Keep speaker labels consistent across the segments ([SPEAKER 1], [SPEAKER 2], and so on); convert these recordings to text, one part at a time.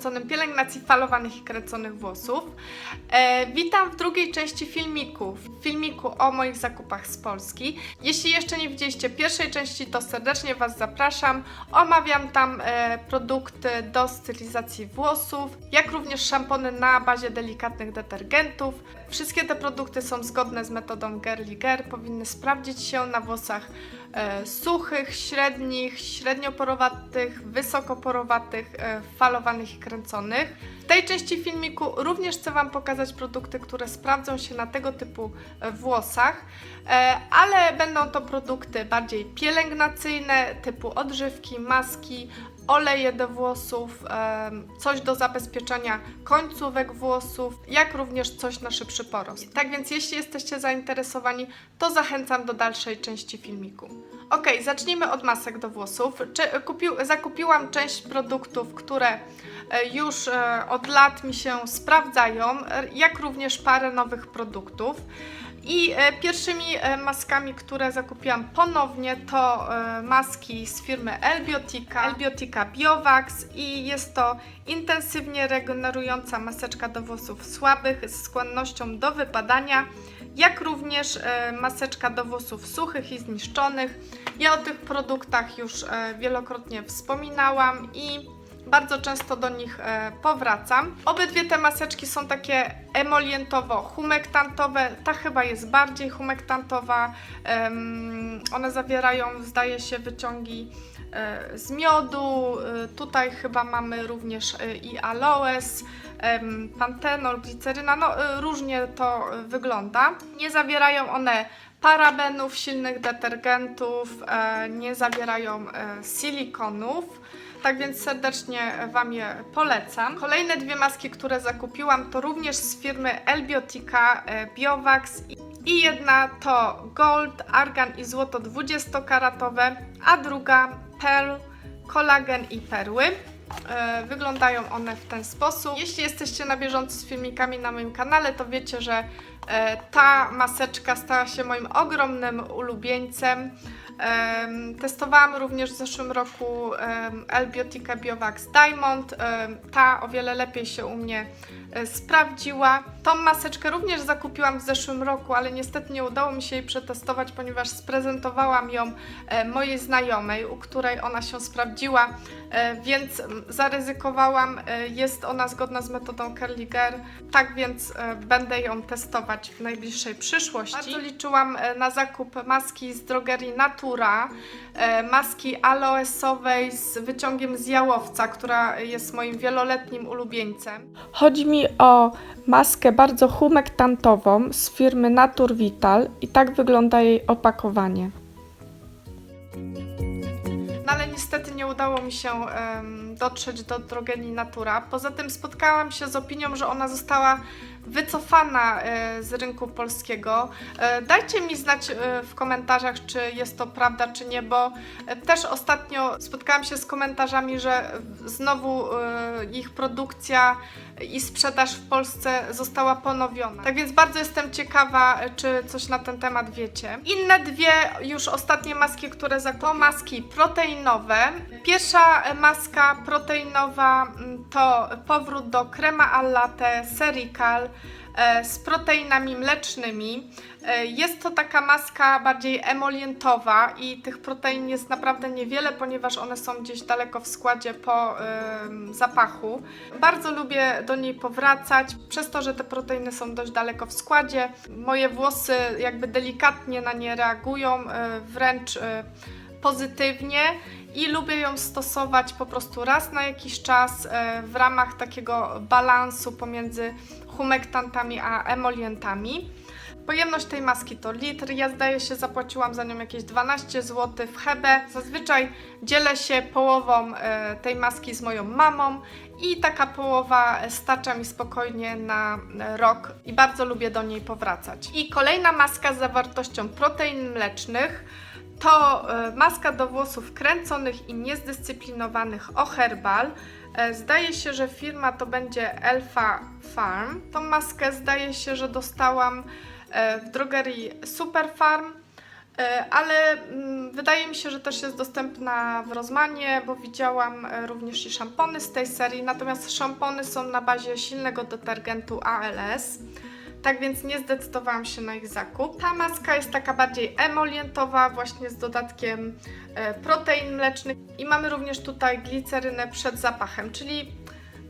[SPEAKER 1] poświęconym pielęgnacji falowanych i kręconych włosów. E, witam w drugiej części filmiku, filmiku o moich zakupach z Polski. Jeśli jeszcze nie widzieliście pierwszej części, to serdecznie Was zapraszam. Omawiam tam e, produkty do stylizacji włosów, jak również szampony na bazie delikatnych detergentów. Wszystkie te produkty są zgodne z metodą Girly Girl, powinny sprawdzić się na włosach suchych, średnich, średnioporowatych, wysokoporowatych, e, falowanych i kręconych. W tej części filmiku również chcę Wam pokazać produkty, które sprawdzą się na tego typu e, włosach, e, ale będą to produkty bardziej pielęgnacyjne, typu odżywki, maski, oleje do włosów, coś do zabezpieczenia końcówek włosów, jak również coś na szybszy porost. Tak więc jeśli jesteście zainteresowani, to zachęcam do dalszej części filmiku. Ok, zacznijmy od masek do włosów. Czy, kupił, zakupiłam część produktów, które e, już e, od lat mi się sprawdzają, e, jak również parę nowych produktów. I e, pierwszymi e, maskami, które zakupiłam ponownie, to e, maski z firmy Elbiotica, Elbiotica Biovax i jest to intensywnie regenerująca maseczka do włosów słabych z skłonnością do wypadania, jak również maseczka do włosów suchych i zniszczonych. Ja o tych produktach już wielokrotnie wspominałam i bardzo często do nich e, powracam. Obydwie te maseczki są takie emolientowo-humektantowe. Ta chyba jest bardziej humektantowa. One zawierają, zdaje się, wyciągi e, z miodu. E, tutaj chyba mamy również i aloes, pantenol, gliceryna. No, różnie to wygląda. Nie zawierają one parabenów, silnych detergentów, nie zawierają silikonów. Tak więc serdecznie Wam je polecam. Kolejne dwie maski, które zakupiłam, to również z firmy Elbiotica e, Biovax i- i jedna to Gold, Argan i Złoto 20-karatowe, a druga Pearl, Kolagen i Perły. E, Wyglądają one w ten sposób. Jeśli jesteście na bieżąco z filmikami na moim kanale, to wiecie, że e, ta maseczka stała się moim ogromnym ulubieńcem. Testowałam również w zeszłym roku em, Elbiotica Biovax Diamond. Ta o wiele lepiej się u mnie e, sprawdziła. Tą maseczkę również zakupiłam w zeszłym roku, ale niestety nie udało mi się jej przetestować, ponieważ sprezentowałam ją e, mojej znajomej, u której ona się sprawdziła, e, więc zaryzykowałam. Jest ona zgodna z metodą Girl, tak więc będę ją testować w najbliższej przyszłości. Bardzo liczyłam na zakup maski z drogerii Natura, e, maski aloesowej z wyciągiem z jałowca, która jest moim wieloletnim ulubieńcem. Chodzi mi o maskę bardzo humektantową z firmy Natur Vital i tak wygląda jej opakowanie. No ale niestety nie udało mi się em, dotrzeć do drogerii Natura. Poza tym spotkałam się z opinią, że ona została wycofana e, z rynku polskiego. E, dajcie mi znać e, w komentarzach, czy jest to prawda, czy nie, bo też ostatnio spotkałam się z komentarzami, że znowu ich produkcja i sprzedaż w Polsce została ponowiona. Tak więc bardzo jestem ciekawa, czy coś na ten temat wiecie. Inne dwie już ostatnie maski, które zakupiłam, maski proteinowe. Pierwsza maska proteinowa mm, to powrót do crema al latte Serical z proteinami mlecznymi. E, Jest to taka maska bardziej emolientowa i tych protein jest naprawdę niewiele, ponieważ one są gdzieś daleko w składzie po zapachu. Bardzo lubię do niej powracać, przez to, że te proteiny są dość daleko w składzie. Moje włosy jakby delikatnie na nie reagują, e, wręcz e, pozytywnie i lubię ją stosować po prostu raz na jakiś czas e, w ramach takiego balansu pomiędzy humektantami a emolientami. Pojemność tej maski to litr. Ja zdaje się zapłaciłam za nią jakieś 12 zł w Hebe. Zazwyczaj dzielę się połową e, tej maski z moją mamą i taka połowa starcza mi spokojnie na e, rok i bardzo lubię do niej powracać. I kolejna maska z zawartością protein mlecznych to e, maska do włosów kręconych i niezdyscyplinowanych o herbal. E, Zdaje się, że firma to będzie Elfa Farm. Tą maskę zdaje się, że dostałam e, w drogerii Superfarm. E, ale mm, wydaje mi się, że też jest dostępna w Rozmanie, bo widziałam również i szampony z tej serii, natomiast szampony są na bazie silnego detergentu ALS. Tak więc nie zdecydowałam się na ich zakup. Ta maska jest taka bardziej emolientowa, właśnie z dodatkiem e, protein mlecznych i mamy również tutaj glicerynę przed zapachem, czyli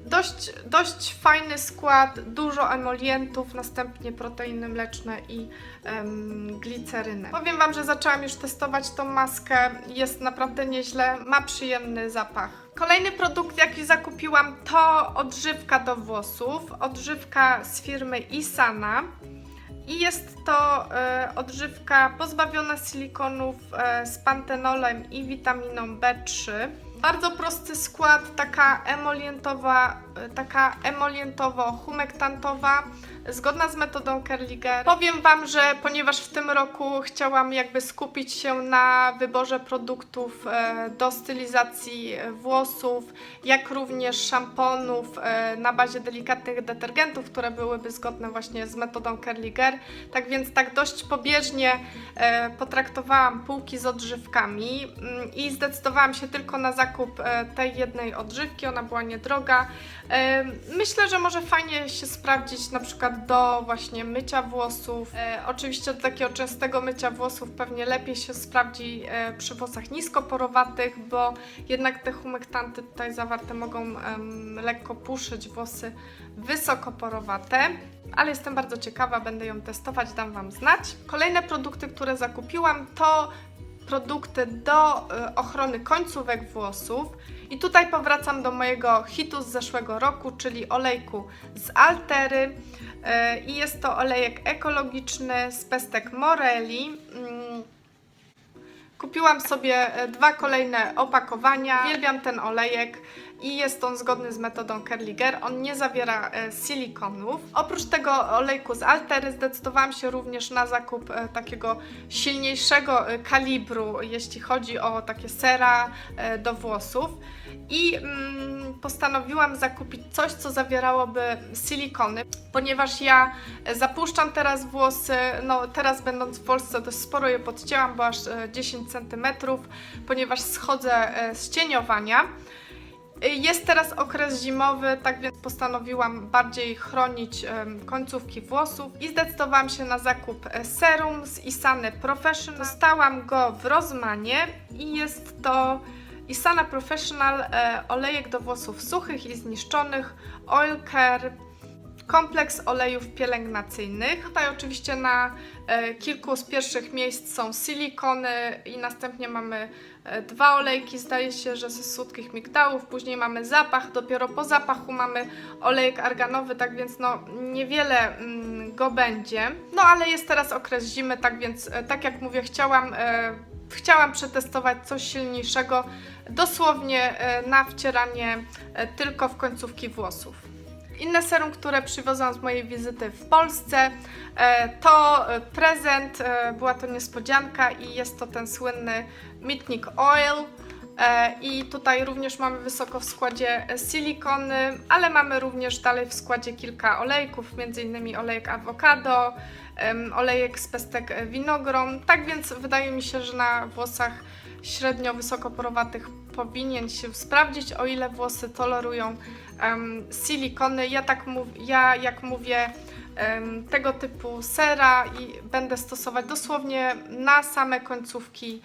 [SPEAKER 1] dość, dość fajny skład, dużo emolientów, następnie proteiny mleczne i em, glicerynę. Powiem Wam, że zaczęłam już testować tą maskę, jest naprawdę nieźle, ma przyjemny zapach. Kolejny produkt, jaki zakupiłam, to odżywka do włosów, odżywka z firmy Isana. I jest to e, odżywka pozbawiona silikonów e, z pantenolem i witaminą B3. Bardzo prosty skład, taka emolientowa, e, taka emolientowo-humektantowa, zgodna z metodą Kerliger. Powiem Wam, że ponieważ w tym roku chciałam jakby skupić się na wyborze produktów e, do stylizacji włosów, jak również szamponów e, na bazie delikatnych detergentów, które byłyby zgodne właśnie z metodą Kerliger. Tak więc tak dość pobieżnie e, potraktowałam półki z odżywkami mm, i zdecydowałam się tylko na zakup tej jednej odżywki, ona była niedroga. Myślę, że może fajnie się sprawdzić na przykład do właśnie mycia włosów. E, Oczywiście do takiego częstego mycia włosów pewnie lepiej się sprawdzi e, przy włosach niskoporowatych, bo jednak te humektanty tutaj zawarte mogą em, lekko puszyć włosy wysokoporowate. Ale jestem bardzo ciekawa, będę ją testować, dam Wam znać. Kolejne produkty, które zakupiłam to produkty do y, ochrony końcówek włosów. I tutaj powracam do mojego hitu z zeszłego roku, czyli olejku z Altery. Y, I jest to olejek ekologiczny z pestek Morelli. Mm, Kupiłam sobie e, dwa kolejne opakowania. Uwielbiam ten olejek i jest on zgodny z metodą Kerliger. On nie zawiera e, silikonów. Oprócz tego olejku z Altery zdecydowałam się również na zakup e, takiego silniejszego e, kalibru, jeśli chodzi o takie sera do włosów. I mm, postanowiłam zakupić coś, co zawierałoby silikony, ponieważ ja zapuszczam teraz włosy. No, teraz będąc w Polsce dość sporo je podcięłam, bo aż e, 10 cm, ponieważ schodzę z cieniowania. Jest teraz okres zimowy, tak więc postanowiłam bardziej chronić końcówki włosów i zdecydowałam się na zakup e, serum z Isany Professional. Dostałam go w Rozmanie i jest to Isana Professional e, olejek do włosów suchych i zniszczonych, Oil Care, kompleks olejów pielęgnacyjnych. Tutaj oczywiście na e, kilku z pierwszych miejsc są silikony i następnie mamy dwa olejki, zdaje się, że ze słodkich migdałów, później mamy zapach, dopiero po zapachu mamy olejek arganowy, tak więc no niewiele mm, go będzie. No ale jest teraz okres zimy, tak więc e, tak jak mówię, chciałam e, chciałam przetestować coś silniejszego, dosłownie e, na wcieranie e, tylko w końcówki włosów. Inne serum, które przywiozłam z mojej wizyty w Polsce, e, to e, prezent, e, była to niespodzianka i jest to ten słynny Mitnik Oil. E, I tutaj również mamy wysoko w składzie e, silikony, ale mamy również dalej w składzie kilka olejków, m.in. olejek awokado, olejek z pestek winogron. Tak więc wydaje mi się, że na włosach średnio wysokoporowatych powinien się sprawdzić, o ile włosy tolerują silikony. Ja tak mów, ja jak mówię tego typu sera i będę stosować dosłownie na same końcówki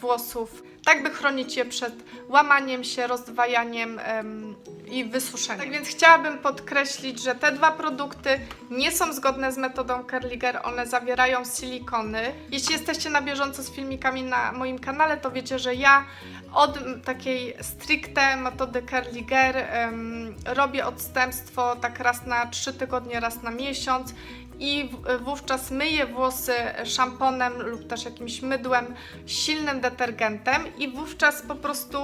[SPEAKER 1] włosów, tak by chronić je przed łamaniem się, rozdwajaniem em, i wysuszeniem. Tak więc chciałabym podkreślić, że te dwa produkty nie są zgodne z metodą Kerliger, one zawierają silikony. Jeśli jesteście na bieżąco z filmikami na moim kanale, to wiecie, że ja od takiej stricte metody Kerliger em, robię odstępstwo tak raz na 3 tygodnie, raz na miesiąc i wówczas myję włosy szamponem lub też jakimś mydłem, silnym detergentem i wówczas po prostu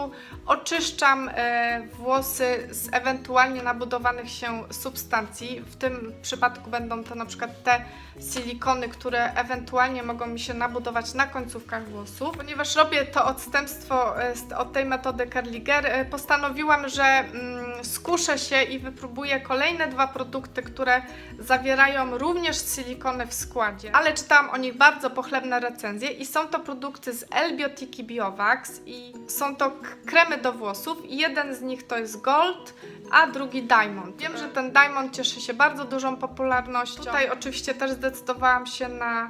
[SPEAKER 1] oczyszczam e, włosy z ewentualnie nabudowanych się substancji. W tym przypadku będą to na przykład te silikony, które ewentualnie mogą mi się nabudować na końcówkach włosów. Ponieważ robię to odstępstwo e, od tej metody Kerliger, e, postanowiłam, że mm, skuszę się i wypróbuję kolejne dwa produkty, które zawierają również silikony w składzie, ale czytałam o nich bardzo pochlebne recenzje i są to produkty z Elbiotiki Biovax i są to kremy do włosów jeden z nich to jest Gold, a drugi Diamond. Wiem, że ten Diamond cieszy się bardzo dużą popularnością. Tutaj oczywiście też zdecydowałam się na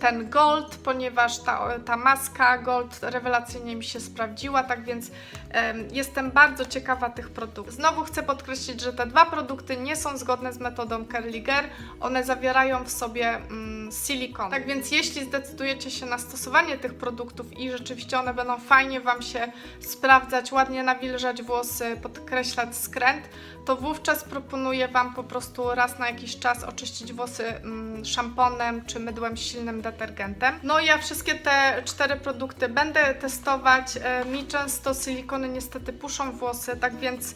[SPEAKER 1] ten Gold, ponieważ ta, ta maska Gold rewelacyjnie mi się sprawdziła, tak więc em, jestem bardzo ciekawa tych produktów. Znowu chcę podkreślić, że te dwa produkty nie są zgodne z metodą Kerliger, one zawierają w sobie mm, silikon. Tak więc jeśli zdecydujecie się na stosowanie tych produktów i rzeczywiście one będą fajnie Wam się sprawdzać, ładnie nawilżać włosy, podkreślać skręt, to wówczas proponuję Wam po prostu raz na jakiś czas oczyścić włosy mm, szamponem czy mydłem silnym detergentem. No ja wszystkie te cztery produkty będę testować. E, Mi często silikony niestety puszą włosy, tak więc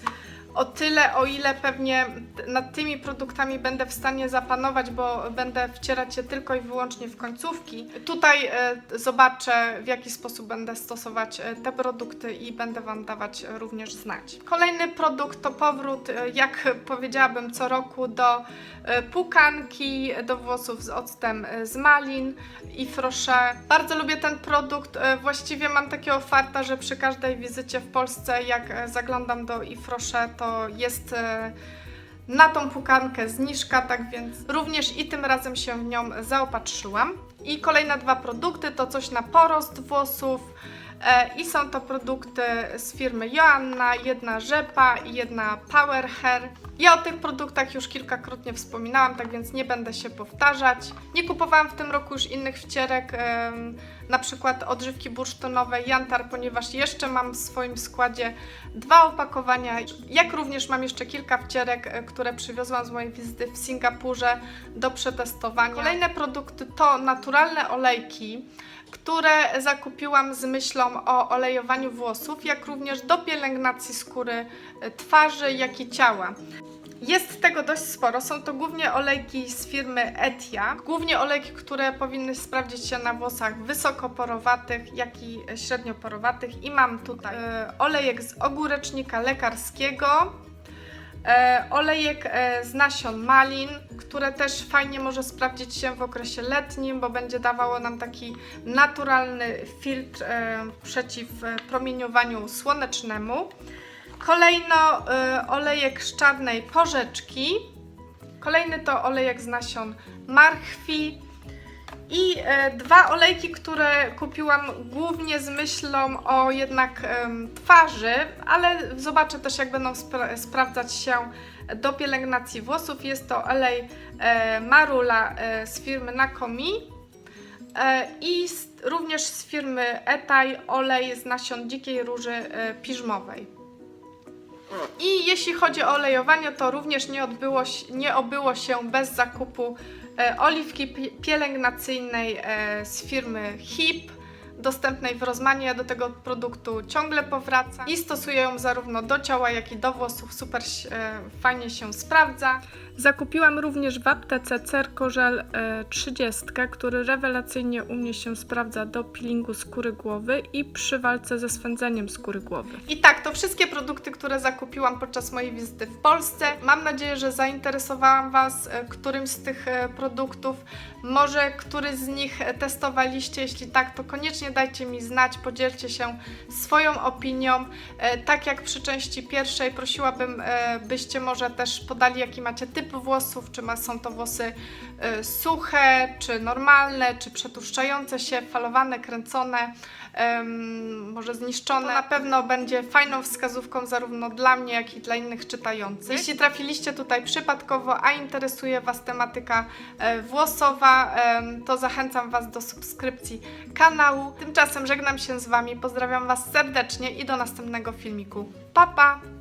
[SPEAKER 1] o tyle, o ile pewnie nad tymi produktami będę w stanie zapanować, bo będę wcierać je tylko i wyłącznie w końcówki. Tutaj e, zobaczę, w jaki sposób będę stosować e, te produkty i będę Wam dawać również znać. Kolejny produkt to powrót, e, jak powiedziałabym, co roku do pukanki do włosów z octem z malin i frosze. Bardzo lubię ten produkt. Właściwie mam takiego farta, że przy każdej wizycie w Polsce, jak zaglądam do Ifrosze, to jest e, na tą pukankę zniżka, tak więc również i tym razem się w nią zaopatrzyłam. I kolejne dwa produkty to coś na porost włosów. E, I są to produkty z firmy Joanna, jedna rzepa i jedna Power Hair. Ja o tych produktach już kilkakrotnie wspominałam, tak więc nie będę się powtarzać. Nie kupowałam w tym roku już innych wcierek, na przykład odżywki bursztynowej Jantar, ponieważ jeszcze mam w swoim składzie dwa opakowania, jak również mam jeszcze kilka wcierek, e, które przywiozłam z mojej wizyty w Singapurze do przetestowania. Kolejne produkty to naturalne olejki które zakupiłam z myślą o olejowaniu włosów, jak również do pielęgnacji skóry e, twarzy, jak i ciała. Jest tego dość sporo. Są to głównie olejki z firmy Etia. Głównie olejki, które powinny sprawdzić się na włosach wysokoporowatych, jak i średnioporowatych. I mam tutaj e, olejek z ogórecznika lekarskiego, olejek e, z nasion malin, które też fajnie może sprawdzić się w okresie letnim, bo będzie dawało nam taki naturalny filtr e, przeciw e, promieniowaniu słonecznemu. Kolejno e, olejek z czarnej porzeczki. Kolejny to olejek z nasion marchwi. I e, dwa olejki, które kupiłam głównie z myślą o jednak twarzy, ale zobaczę też jak będą spra- sprawdzać się do pielęgnacji włosów. Jest to olej e, Marula e, z firmy Nakomi i również z firmy Etaj olej z nasion dzikiej róży piżmowej. I jeśli chodzi o olejowanie, to również nie, odbyło, nie obyło się bez zakupu oliwki pi- pielęgnacyjnej e, z firmy HIP, dostępnej w Rozmanie. Ja do tego produktu ciągle powracam i stosuję ją zarówno do ciała, jak i do włosów. Super e, fajnie się sprawdza. Zakupiłam również w aptece Cerkożel e, 30, który rewelacyjnie u mnie się sprawdza do peelingu skóry głowy i przy walce ze swędzeniem skóry głowy. I tak, to wszystkie produkty, które zakupiłam podczas mojej wizyty w Polsce. Mam nadzieję, że zainteresowałam Was e, którymś z tych e, produktów. Może któryś z nich e, testowaliście? Jeśli tak, to koniecznie dajcie mi znać, podzielcie się swoją opinią. E, Tak jak przy części pierwszej, prosiłabym, e, byście może też podali, jaki macie typ włosów, czy są to włosy e, suche, czy normalne, czy przetłuszczające się, falowane, kręcone, może zniszczone. To na pewno będzie fajną wskazówką zarówno dla mnie, jak i dla innych czytających. Jeśli trafiliście tutaj przypadkowo, a interesuje Was tematyka e, włosowa, to zachęcam Was do subskrypcji kanału. Tymczasem żegnam się z Wami, pozdrawiam Was serdecznie i do następnego filmiku. Pa, pa!